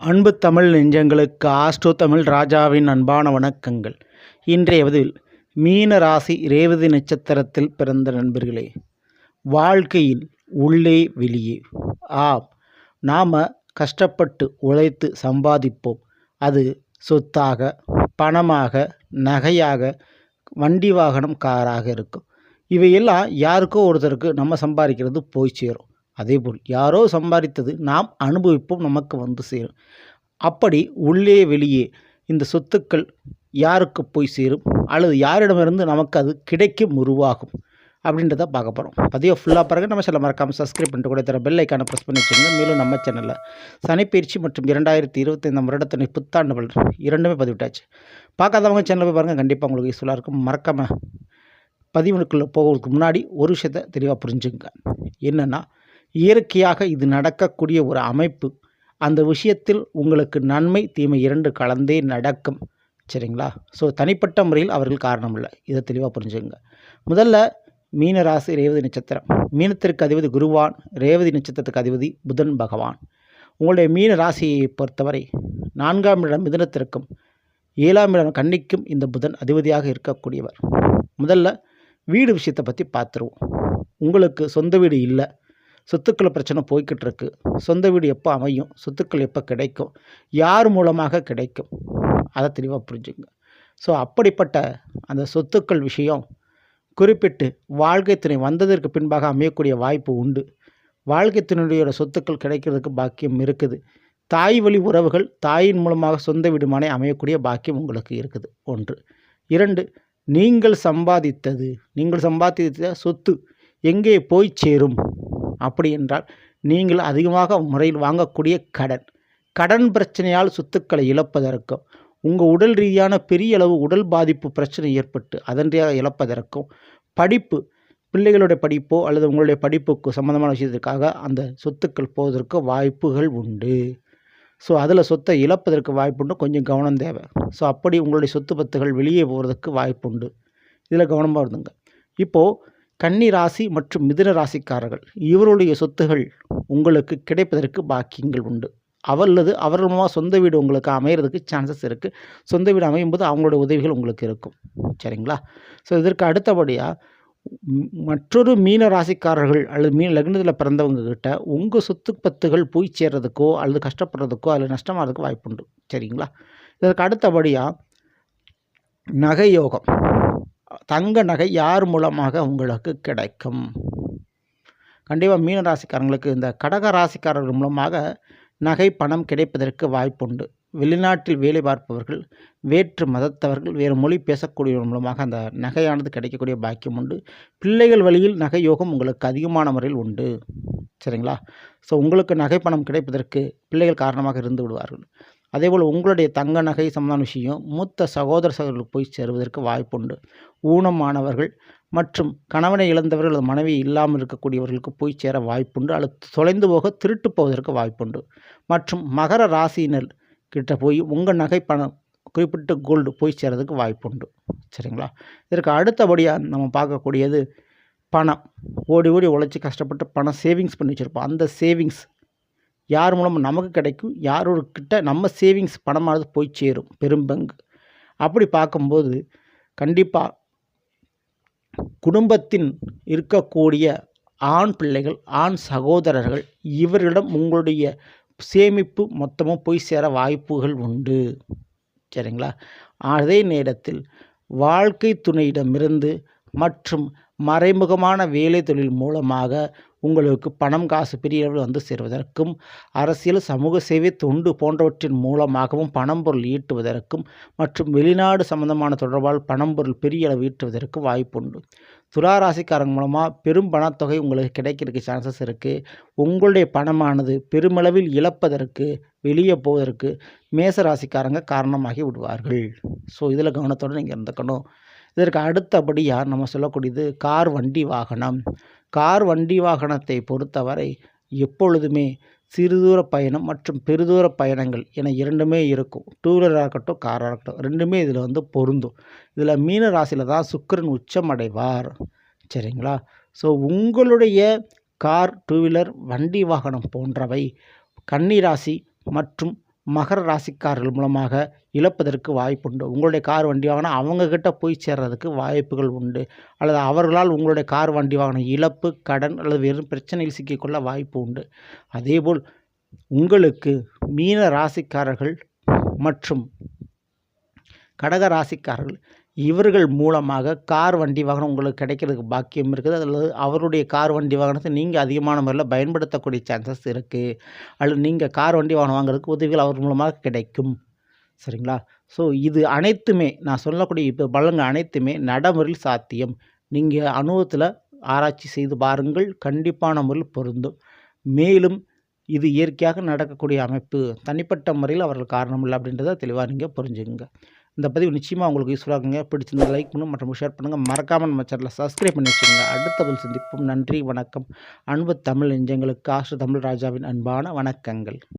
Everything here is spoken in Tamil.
அன்பு தமிழ் நெஞ்சங்களுக்கு ஆஸ்ட்ரோ தமிழ் ராஜாவின் அன்பான வணக்கங்கள். இன்றைய பதிவில் மீன ராசி ரேவதி நட்சத்திரத்தில் பிறந்த நண்பர்களே வாழ்க்கையில் உள்ளே வெளியே. ஆம் நாம் கஷ்டப்பட்டு உழைத்து சம்பாதிப்போம். அது சொத்தாக பணமாக நகையாக வண்டி வாகனம் காராக இருக்கும். இவையெல்லாம் யாருக்கோ ஒருத்தருக்கு நம்ம சம்பாதிக்கிறது போய் சேரும். அதேபோல் யாரோ சம்பாதித்தது நாம் அனுபவிப்போம் நமக்கு வந்து சேரும். அப்படி உள்ளே வெளியே இந்த சொத்துக்கள் யாருக்கு போய் சேரும்? அல்லது யாரிடமிருந்து நமக்கு அது கிடைக்கும் உருவாகும்? அப்படின்றத பார்க்க போகிறோம் பதிவை ஃபுல்லாக பாருங்கள் நம்ம சில மறக்காமல் சப்ஸ்கிரைப் பண்ணிட்டு கூட தர பெல் ஐக்கானை ப்ரெஸ் பண்ணி வச்சுருங்க மேலும் நம்ம சேனலில் சனிப்பயிற்சி மற்றும் இரண்டாயிரத்தி இருபத்தைந்தாம் வருடத்தினை புத்தாண்டு பலன் இரண்டுமே பதிவிட்டாச்சு. பார்க்காதவங்க சேனலில் போய் பாருங்கள் கண்டிப்பாக உங்களுக்கு யூஸ்ஃபுல்லாக இருக்கும். மறக்காமல் பதிவுக்குள்ளே போகிறதுக்கு முன்னாடி ஒரு விஷயத்தை தெளிவாக புரிஞ்சுங்க என்னென்னா இயற்கையாக இது நடக்கக்கூடிய ஒரு அமைப்பு. அந்த விஷயத்தில் உங்களுக்கு நன்மை தீமை இரண்டு கலந்தே நடக்கும். சரிங்களா? ஸோ தனிப்பட்ட முறையில் அவர்கள் காரணம் இல்லை இதை தெளிவாக புரிஞ்சுங்க முதல்ல மீன ராசி ரேவதி நட்சத்திரம். மீனத்திற்கு அதிபதி குருவான் ரேவதி நட்சத்திரத்துக்கு அதிபதி புதன் பகவான். உங்களுடைய மீன ராசியை பொறுத்தவரை நான்காம் இடம் மிதனத்திற்கும் ஏழாம் இடம் கன்னிக்கும் இந்த புதன் அதிபதியாக இருக்கக்கூடியவர். முதல்ல வீடு விஷயத்தை பற்றி பார்த்துருவோம். உங்களுக்கு சொந்த வீடு இல்லை. சொத்துக்கள் பிரச்சனை போய்கிட்டு இருக்கு சொந்த வீடு எப்போ அமையும்? சொத்துக்கள் எப்போ கிடைக்கும்? யார் மூலமாக கிடைக்கும்? அதை தெளிவாக புரிஞ்சுங்க ஸோ அப்படிப்பட்ட அந்த சொத்துக்கள் விஷயம் குறிப்பிட்டு வாழ்க்கை துணை வந்ததற்கு பின்பாக அமையக்கூடிய வாய்ப்பு உண்டு. வாழ்க்கை துணையுடைய சொத்துக்கள் கிடைக்கிறதுக்கு பாக்கியம் இருக்குது. தாய் வழி உறவுகள் தாயின் மூலமாக சொந்த வீடுமானே அமையக்கூடிய பாக்கியம் உங்களுக்கு இருக்குது. ஒன்று. இரண்டு நீங்கள் சம்பாதித்தது நீங்கள் சம்பாதித்த சொத்து எங்கே போய் சேரும்? அப்படி என்றால் நீங்கள் அதிகமாக முறையில் வாங்கக்கூடிய கடன். கடன் பிரச்சனையால் சொத்துக்களை இழப்பதற்கும் உங்கள் உடல் ரீதியான பெரிய அளவு உடல் பாதிப்பு பிரச்சனை ஏற்பட்டு அதன்றியாக இழப்பதற்கும் படிப்பு பிள்ளைகளுடைய படிப்போ அல்லது உங்களுடைய படிப்புக்கு சம்மந்தமான விஷயத்திற்காக அந்த சொத்துக்கள் போவதற்கு வாய்ப்புகள் உண்டு. ஸோ அதில் சொத்தை இழப்பதற்கு வாய்ப்புண்டு கொஞ்சம் கவனம் தேவை. ஸோ அப்படி உங்களுடைய சொத்து பத்துகள் வெளியே போகிறதுக்கு வாய்ப்புண்டு. இதில் கவனமாக இருந்துங்க. இப்போது கன்னி ராசி மற்றும் மிதுன ராசிக்காரர்கள் இவருடைய சொத்துகள் உங்களுக்கு கிடைப்பதற்கு பாக்கியங்கள் உண்டு. அவல்லது அவர்கள் மூலமாக சொந்த வீடு உங்களுக்கு அமையிறதுக்கு சான்சஸ் இருக்குது சொந்த வீடு அமையும் போது அவங்களோட உதவிகள் உங்களுக்கு இருக்கும். சரிங்களா? ஸோ இதற்கு அடுத்தபடியாக மற்றொரு மீன ராசிக்காரர்கள் அல்லது மீன லக்னத்தில் பிறந்தவங்க கிட்ட உங்கள் சொத்து பத்துகள் போய் சேர்றதுக்கோ அல்லது கஷ்டப்படுறதுக்கோ அல்லது நஷ்டமாகிறதுக்கு வாய்ப்புண்டு. சரிங்களா? இதற்கு அடுத்தபடியாக நகை யோகம் தங்க நகை யார் மூலமாக உங்களுக்கு கிடைக்கும்? கண்டிப்பாக மீன ராசிக்காரங்களுக்கு இந்த கடக ராசிக்காரர்கள் மூலமாக நகை பணம் கிடைப்பதற்கு வாய்ப்புண்டு. வெளிநாட்டில் வேலை பார்ப்பவர்கள் வேற்று மதத்தவர்கள் வேறு மொழி பேசக்கூடியவர்கள் மூலமாக அந்த நகையானது கிடைக்கக்கூடிய பாக்கியம் உண்டு பிள்ளைகள் வழியில் நகை யோகம் உங்களுக்கு அதிகமான முறையில் உண்டு. சரிங்களா? ஸோ உங்களுக்கு நகை பணம் கிடைப்பதற்கு பிள்ளைகள் காரணமாக இருந்து விடுவார்கள். அதேபோல் உங்களுடைய தங்க நகை சம்பந்தமான விஷயம் மூத்த சகோதர சகோதரர்களுக்கு போய் சேருவதற்கு வாய்ப்புண்டு. ஊனமானவர்கள் மற்றும் கணவனை இழந்தவர்கள் அல்லது மனைவி இல்லாமல் இருக்கக்கூடியவர்களுக்கு போய் சேர வாய்ப்புண்டு. அல்லது தொலைந்து போக திருட்டு போவதற்கு வாய்ப்புண்டு. மற்றும் மகர ராசியினர் கிட்ட போய் உங்கள் நகை பணம் குறிப்பிட்ட கோல்டு போய் சேரதுக்கு வாய்ப்புண்டு. சரிங்களா? இதற்கு அடுத்தபடியாக நம்ம பார்க்கக்கூடியது பணம். ஓடி ஓடி உழைச்சி கஷ்டப்பட்டு பணம் சேவிங்ஸ் பண்ணி வச்சுருப்போம். அந்த சேவிங்ஸ் யார் மூலமாக நமக்கு கிடைக்கும். யாரோட நம்ம சேவிங்ஸ் பணமானது போய் சேரும். பெரும்பங்கு அப்படி பார்க்கும்போது கண்டிப்பாக குடும்பத்தின் இருக்கக்கூடிய ஆண் பிள்ளைகள் ஆண் சகோதரர்கள் இவர்களிடம் உங்களுடைய சேமிப்பு மொத்தமும் போய் சேர வாய்ப்புகள் உண்டு. சரிங்களா? அதே நேரத்தில் வாழ்க்கை துணையிடமிருந்து மற்றும் மறைமுகமான வேலை தொழில் மூலமாக உங்களுக்கு பணம் காசு பெரிய அளவில் வந்து சேருவதற்கும் அரசியல் சமூக சேவை தொண்டு போன்றவற்றின் மூலமாகவும் பணம் பொருள் ஈட்டுவதற்கும் மற்றும் வெளிநாடு சம்பந்தமான தொடர்பால் பணம் பொருள் பெரிய அளவு ஈட்டுவதற்கு வாய்ப்புண்டு. துளாராசிக்காரங்க மூலமாக பெரும் பணத்தொகை உங்களுக்கு கிடைக்கிறதுக்கு சான்சஸ் இருக்குது உங்களுடைய பணமானது பெருமளவில் இழப்பதற்கு வெளியே போவதற்கு மேச ராசிக்காரங்க காரணமாகி விடுவார்கள். ஸோ இதில் கவனத்தோடு நீங்கள் இருந்துக்கணும். இதற்கு அடுத்தபடியாக நம்ம சொல்லக்கூடியது? கார் வண்டி வாகனம். கார் வண்டி வாகனத்தை பொறுத்தவரை எப்பொழுதுமே சிறுதூர பயணம் மற்றும் பெருதூர பயணங்கள் என இரண்டுமே இருக்கும். டூ வீலராக இருக்கட்டும் காராக இருக்கட்டும் ரெண்டுமே இதில் வந்து பொருந்தும். இதில் மீன ராசியில் தான் சுக்கரன் உச்சம் அடைவார். சரிங்களா? ஸோ உங்களுடைய கார் டூ வீலர் வண்டி வாகனம் போன்றவை கன்னி ராசி மற்றும் மகர ராசிக்காரர்கள் மூலமாக இழப்பதற்கு வாய்ப்புண்டு. உங்களுடைய கார் வண்டி வாங்கினா அவங்கக்கிட்ட போய் சேர்றதுக்கு வாய்ப்புகள் உண்டு. அல்லது அவர்களால் உங்களுடைய கார் வண்டி வாங்கின இழப்பு கடன் அல்லது வெறும் பிரச்சனையில் சிக்கிக்கொள்ள வாய்ப்பு உண்டு. அதேபோல் உங்களுக்கு மீன ராசிக்காரர்கள் மற்றும் கடக ராசிக்காரர்கள் இவர்கள் மூலமாக கார் வண்டி வாகனம் உங்களுக்கு கிடைக்கிறதுக்கு பாக்கியம் இருக்குது. அல்லது அவருடைய கார் வண்டி வாகனத்தை நீங்கள் அதிகமான முறையில் பயன்படுத்தக்கூடிய சான்சஸ் இருக்குது அல்லது நீங்கள் கார் வண்டி வாகனம் வாங்குறதுக்கு உதவிகள் அவர் மூலமாக கிடைக்கும். சரிங்களா? ஸோ இது அனைத்துமே நான் சொல்லக்கூடிய இப்போ பலன்கள் அனைத்துமே நடைமுறையில் சாத்தியம். நீங்கள் அனுபவத்தில் ஆராய்ச்சி செய்து பாருங்கள். கண்டிப்பான முறையில் பொருந்தும். மேலும் இது இயற்கையாக நடக்கக்கூடிய அமைப்பு தனிப்பட்ட முறையில் அவர்கள் காரணம் இல்லை அப்படின்றத தெளிவாக நீங்கள் புரிஞ்சுக்குங்க. இந்த பதிவு நிச்சயமாக உங்களுக்கு யூஸ்ஃபுல்லாக இருக்குங்க. பிடிச்சிருந்தா லைக் பண்ணும் மற்றும் ஷேர் பண்ணுங்கள் மறக்காமல் நம்ம சேனலில் சப்ஸ்கிரைப் பண்ணி வச்சுக்கோங்க. அடுத்த பதில் சந்திப்போம். நன்றி வணக்கம். அன்பு தமிழ் நெஞ்சங்களுக்கு ஆசு தமிழ் ராஜாவின் அன்பான வணக்கங்கள்.